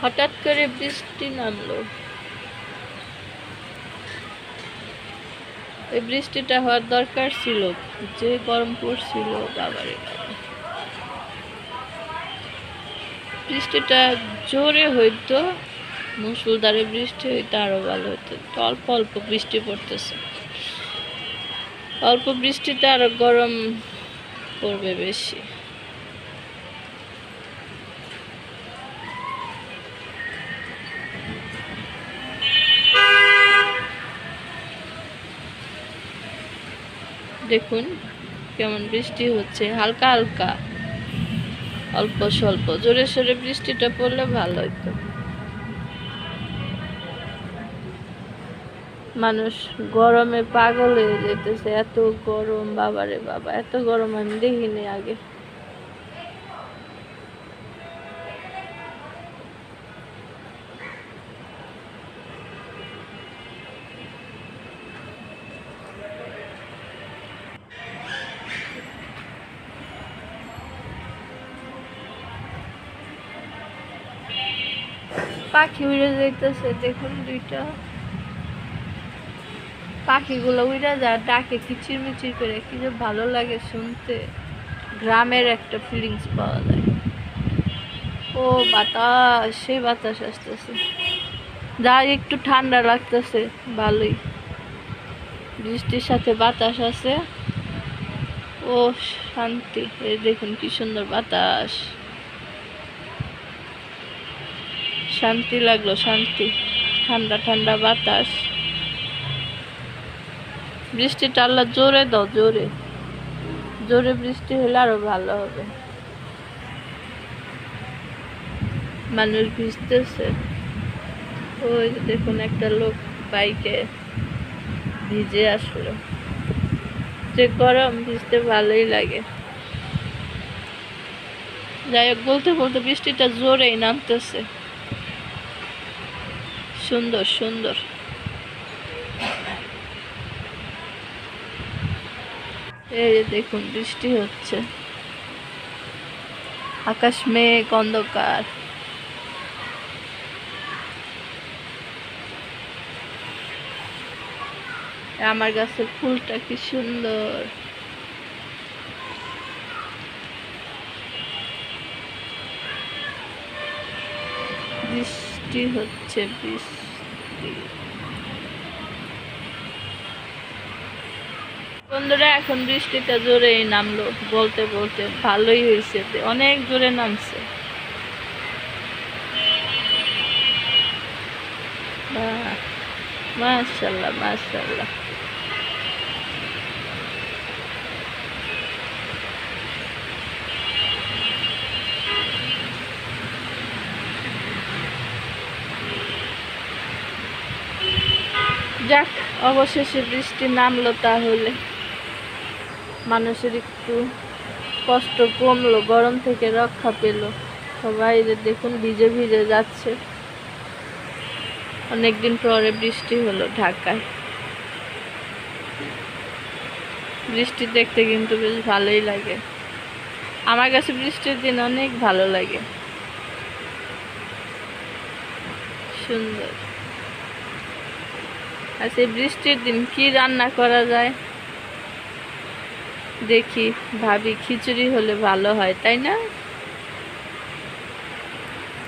হঠাৎ করে বৃষ্টি নামলো। এই বৃষ্টিটা হওয়ার দরকার ছিল, যে গরম পড়ছিল বাবারে বৃষ্টিটা জোরে হইতো মুসুলধারে বৃষ্টি হইতো, আরও ভালো হতো অল্প অল্প বৃষ্টি পড়তেছে। অল্প বৃষ্টিতে আরও গরম পড়বে বেশি। দেখুন, কেমন বৃষ্টি হচ্ছে। হালকা হালকা। অল্প স্বল্প। জোরে সোরে বৃষ্টিটা পড়লে ভালো হতো মানুষ গরমে পাগল হয়ে যেতেছে। এত গরম, বাবারে বাবা, এত গরম আমি দেখিনি আগে। পাখি উড়ে যাইতেছে, দেখুন দুইটা। পাখিগুলো উড়ে যায়, ডাকে কিচির মিচির করে, কি যে ভালো লাগে শুনতে। গ্রামের একটা ফিলিংস পাওয়া যায়। ও বাতাস, সেই বাতাস আসতেছে। যা একটু ঠান্ডা লাগতেছে, ভালোই। বৃষ্টির সাথে বাতাস আছে। ও শান্তি দেখুন কি সুন্দর বাতাস। শান্তি লাগল, শান্তি। ঠান্ডা ঠান্ডা বাতাস। বৃষ্টিটা আল্লাহ জোরে দাও, জোরে। জোরে বৃষ্টি হলে আরও ভালো হবে। মানুষ ভিজতেছে। ওই দেখুন একটা লোক বাইকে ভিজে আসলো। যে গরম, ভিজতে ভালোই লাগে। যাই হোক, বলতে বলতে বৃষ্টিটা জোরেই নামতেছে। সুন্দর সুন্দর। এই দেখুন বৃষ্টি হচ্ছে। আকাশ মেঘ অন্ধকার। আমার গাছের ফুলটা কি সুন্দর। বৃষ্টি হচ্ছে, বৃষ্টি। বন্ধুরা, এখন বৃষ্টিটা জোরেই নামলো, বলতে বলতে ভালোই হয়েছে অনেক জোরে নামছে। মাশাল্লাহ মাশাল্লাহ। যাক, অবশেষে বৃষ্টি নামলো তাহলে। মানুষের একটু কষ্ট কমলো, গরম থেকে রক্ষা পেল। সবাই যে দেখুন ভিজে ভিজে যাচ্ছে। অনেকদিন পরে বৃষ্টি হলো ঢাকায়। বৃষ্টি দেখতে কিন্তু বেশ ভালোই লাগে। আমার কাছে বৃষ্টির দিন অনেক ভালো লাগে। সুন্দর। আর সেই বৃষ্টির দিন কি রান্না করা যায়? দেখি, ভাবি খিচুড়ি হলে ভালো হয়, তাই না?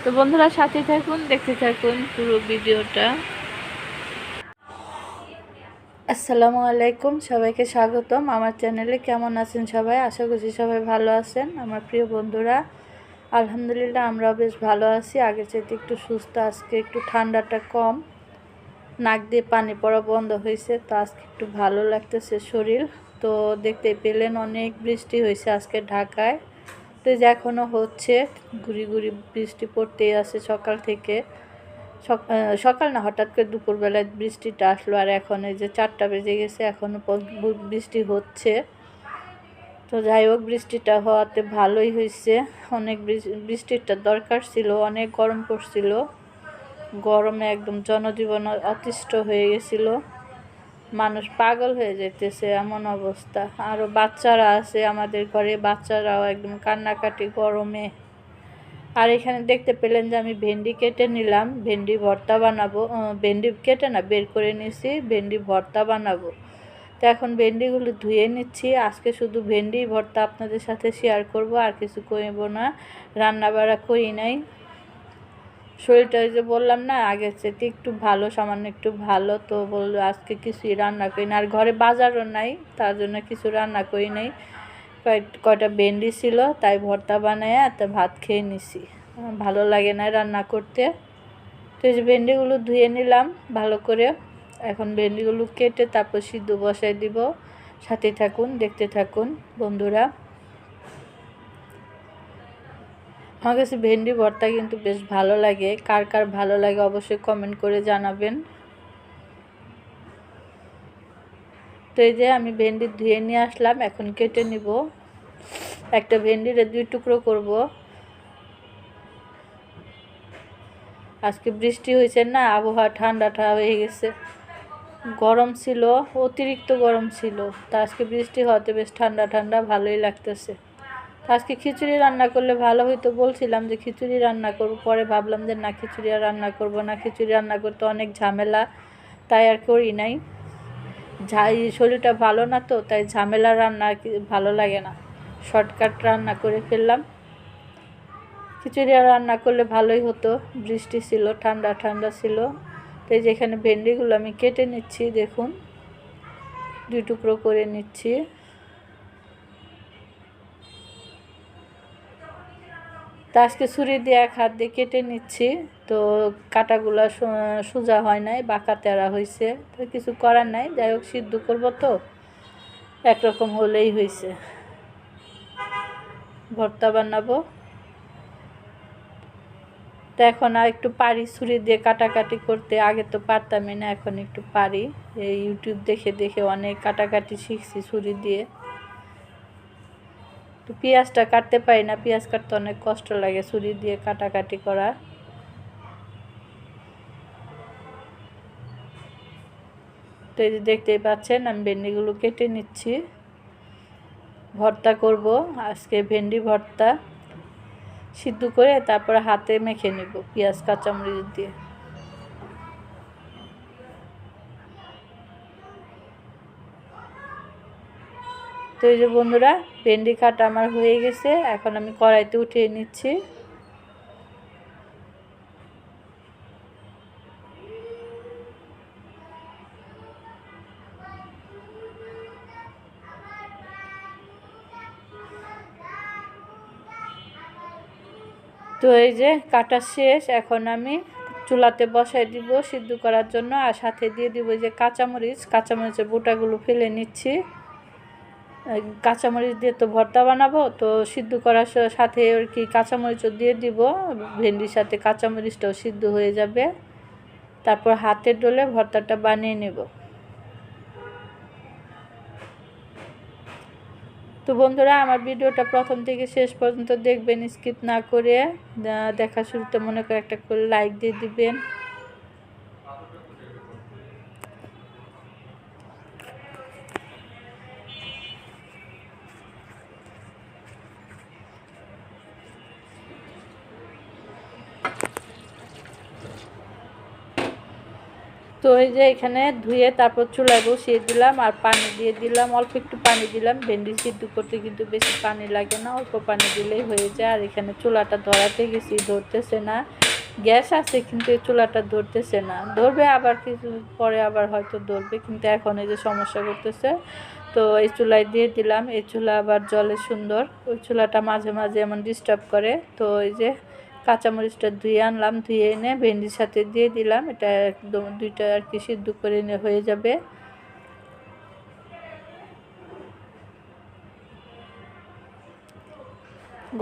তো বন্ধুরা, সাথে থাকুন, দেখতে থাকুন পুরো ভিডিওটা। আসসালামু আলাইকুম, সবাইকে স্বাগতম। আমার চ্যানেলে কেমন আছেন সবাই? আশা করছি সবাই ভালো আছেন। আমার প্রিয় বন্ধুরা, আলহামদুলিল্লাহ আমরাও বেশ ভালো আছি। আগের চাইতে একটু সুস্থ, আজকে একটু ঠান্ডাটা কম। নাক দিয়ে পানি পড়া বন্ধ হয়েছে, তো আজকে একটু ভালো লাগতেছে শরীর। তো দেখতে পেলেন অনেক বৃষ্টি হয়েছে আজকে ঢাকায়। তো যে এখনও হচ্ছে ঘুরি ঘুরি বৃষ্টি পড়তেই আছে সকাল থেকে। সক- সকাল না, হঠাৎ করে দুপুরবেলায় বৃষ্টিটা আসলো, আর এখন এই যে চারটা বেজে গেছে এখনও বৃষ্টি হচ্ছে। তো যাই হোক, বৃষ্টিটা হওয়াতে ভালোই হয়েছে। অনেক বৃষ- বৃষ্টিটা দরকার ছিল, অনেক গরম পড়ছিল। গরমে একদম জনজীবন অতিষ্ঠ হয়ে গেছিল। মানুষ পাগল হয়ে যেতেছে এমন অবস্থা। আরও বাচ্চারা আছে আমাদের ঘরে, বাচ্চারাও একদম কান্নাকাটি গরমে। আর এখানে দেখতে পেলেন যে আমি ভেন্ডি কেটে নিলাম, ভেন্ডি ভর্তা বানাবো। ভেন্ডি কেটে না, বের করে নিছি, ভেন্ডি ভর্তা বানাবো। তো এখন ভেন্ডিগুলো ধুয়ে নিচ্ছি। আজকে শুধু ভেন্ডি ভর্তা আপনাদের সাথে শেয়ার করব, আর কিছু করব না। রান্না বাড়া করি নাই। শরীরটা ওই যে বললাম না, আগের চেয়ে একটু ভালো, সামান্য একটু ভালো, তো বলল আজকে কিছুই রান্না করি না। আর ঘরে বাজারও নাই, তার জন্য কিছু রান্না করি নাই। কয়- কয়টা ভেন্ডি ছিল, তাই ভর্তা বানায় তা ভাত খেয়ে নিছি। ভালো লাগে না রান্না করতে। তো এই যে ভেন্ডিগুলো ধুয়ে নিলাম ভালো করে। এখন ভেন্ডিগুলো কেটে তারপর সিদ্ধ বসাই দিব। সাথে থাকুন, দেখতে থাকুন, বন্ধুরা। আমার কাছে ভেন্ডি ভর্তা কিন্তু বেশ ভালো লাগে। কার কার ভালো লাগে অবশ্যই কমেন্ট করে জানাবেন। তো এই যে আমি ভেন্ডি ধুয়ে নিয়ে আসলাম, এখন কেটে নিব। একটা ভেন্ডিরে দুই টুকরো করব। আজকে বৃষ্টি হয়েছে না, আবহাওয়া ঠান্ডা হয়ে গেছে। গরম ছিল, অতিরিক্ত গরম ছিল। তা আজকে বৃষ্টি হওয়াতে বেশ ঠান্ডা ঠান্ডা ভালোই লাগতেছে। আজকে খিচুড়ি রান্না করলে ভালো হইতো। বলছিলাম যে খিচুড়ি রান্না করব, পরে ভাবলাম যে না, খিচুড়ি আর রান্না করব না। খিচুড়ি রান্না করতে অনেক ঝামেলা, তাই আর করি নাই। ঝা এই শরীরটা ভালো না তো, তাই ঝামেলা রান্না ভালো লাগে না। শর্টকাট রান্না করে ফেললাম। খিচুড়ি আর রান্না করলে ভালোই হতো, বৃষ্টি ছিল, ঠান্ডা ঠান্ডা ছিল। তাই যেখানে ভেন্ডিগুলো আমি কেটে নিচ্ছি, দেখুন। দুই টুকরো করে নিচ্ছি। তা আজকে ছুরি দিয়ে এক হাত দিয়ে কেটে নিচ্ছি। তো কাটাগুলো সোজা হয় নাই, বাঁকা তেরা হয়েছে তো কিছু করার নাই, যাই হোক সিদ্ধ করব তো। একরকম হলেই হয়েছে ভর্তা বানাবো। তো এখন আর একটু পারি ছুরি দিয়ে কাটাকাটি করতে। আগে তো পারতামই না, এখন একটু পারি। এই ইউটিউব দেখে দেখে অনেক কাটাকাটি শিখছি ছুরি দিয়ে। তো পেঁয়াজটা কাটতে পারি না, পেঁয়াজ কাটতে অনেক কষ্ট লাগে, ছুরি দিয়ে কাটাকাটি করা। তো এই দেখতেই পাচ্ছেন, আমি ভেন্ডিগুলো কেটে নিচ্ছি। ভর্তা করব, আজকে ভেন্ডি ভর্তা সিদ্ধ করে তারপরে হাতে মেখে নেব পেঁয়াজ, কাঁচামরিচ দিয়ে। তো এই যে বন্ধুরা, ভেন্ডি কাটা আমার হয়ে গেছে। এখন আমি কড়াইতে উঠিয়ে নিচ্ছি। তো এই যে কাটা শেষ, এখন আমি চুলাতে বসাই দিব সিদ্ধ করার জন্য। আর সাথে দিয়ে দিব যে কাঁচামরিচ। কাঁচামরিচের বোটাগুলো ফেলে নিচ্ছি। কাঁচামরিচ দিয়ে তো ভর্তা বানাবো, তো সিদ্ধ করার সাথে আর কি কাঁচামরিচও দিয়ে দিব, ভেন্ডির সাথে কাঁচামরিচটাও সিদ্ধ হয়ে যাবে। তারপর হাতে ডলে ভর্তাটা বানিয়ে নেব। তো বন্ধুরা, আমার ভিডিওটা প্রথম থেকে শেষ পর্যন্ত দেখবেন, স্কিপ না করে দেখা শুরুতে মনে করে একটা করে লাইক দিয়ে দিবেন। তো এই যে এখানে ধুয়ে তারপর চুলায় বসিয়ে দিলাম আর পানি দিয়ে দিলাম, অল্প একটু পানি দিলাম। ভেন্ডি সিদ্ধ করতে কিন্তু বেশি পানি লাগে না, অল্প পানি দিলেই হয়ে যায়। আর এখানে চুলাটা ধরাতে গেছি, ধরতেছে না। গ্যাস আছে কিন্তু এই চুলাটা ধরতেছে না। ধরবে আবার কিছু পরে আবার হয়তো ধরবে, কিন্তু এখন এই যে সমস্যা করতেছে। তো এই চুলায় দিয়ে দিলাম। এই চুলা আবার জলে সুন্দর। ওই চুলাটা মাঝে মাঝে এমন ডিস্টার্ব করে। তো এই যে কাঁচামরিচটা ধুয়ে আনলাম, ধুয়ে এনে ভেন্ডির সাথে দিয়ে দিলাম। এটা একদম দুইটা আর কি সিদ্ধ করে নিয়ে হয়ে যাবে।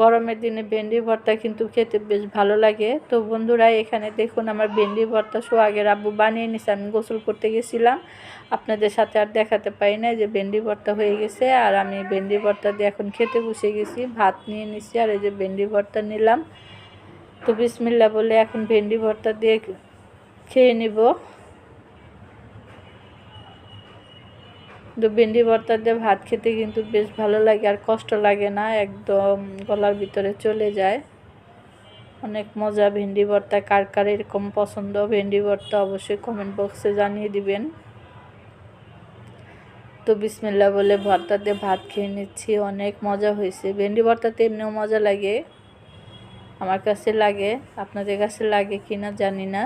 গরমের দিনে ভেন্ডি ভর্তা কিন্তু খেতে বেশ ভালো লাগে। তো বন্ধুরা, এখানে দেখুন আমার ভেন্ডি ভর্তা সোহাগের আব্বু বানিয়ে নিছে। আমি গোসল করতে গেছিলাম। আপনাদের সাথে আর দেখাতে পারি না যে ভেন্ডি ভর্তা হয়ে গেছে। আর আমি ভেন্ডি ভর্তা দিয়ে এখন খেতে বসে গেছি। ভাত নিয়ে নিছি আর এই যে ভেন্ডি ভর্তা নিলাম। তো বিসমিল্লা বলে এখন ভেন্ডি ভর্তা দিয়ে খেয়ে নিব। তো ভেন্ডি ভর্তা দিয়ে ভাত খেতে কিন্তু বেশ ভালো লাগে আর কষ্ট লাগে না, একদম গলার ভিতরে চলে যায়। অনেক মজা ভেন্ডি ভর্তা, কার কার এরকম পছন্দ ভেন্ডি ভর্তা অবশ্যই কমেন্ট বক্সে জানিয়ে দিবেন। তো বিসমিল্লা বলে ভর্তাতে ভাত খেয়ে নিচ্ছি, অনেক মজা হয়েছে। ভেন্ডি ভর্তাতে এমনিও মজা লাগে। আমার কাছে লাগে, আপনাদের কাছে লাগে কি না জানি না।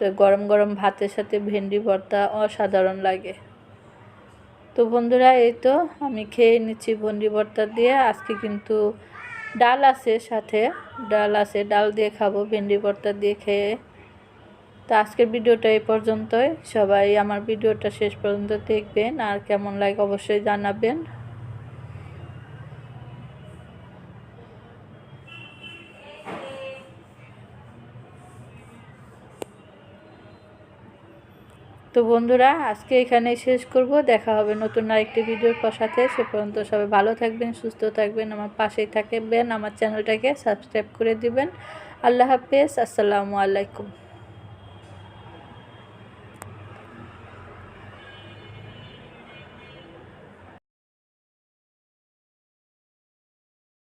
তো গরম গরম ভাতের সাথে ভেন্ডি ভর্তা অসাধারণ লাগে। তো বন্ধুরা, এই তো আমি খেয়ে নিচ্ছি ভেন্ডি ভর্তা দিয়ে। আজকে কিন্তু ডাল আছে সাথে, ডাল আছে, ডাল দিয়ে খাব, ভেন্ডি ভর্তা দিয়ে খেয়ে। তো আজকের ভিডিওটা এই পর্যন্তই। সবাই আমার ভিডিওটা শেষ পর্যন্ত দেখবেন। আর কেমন লাগে অবশ্যই জানাবেন। তো বন্ধুরা, আজকে এখানে শেষ করব। দেখা হবে নতুন আরেকটি ভিডিওর সাথে। সে পর্যন্ত সবাই ভালো থাকবেন, সুস্থ থাকবেন, আমার পাশেই থাকবেন, আমার চ্যানেলটাকে সাবস্ক্রাইব করে দিবেন। আল্লাহ হাফেজ, আসসালামু আলাইকুম।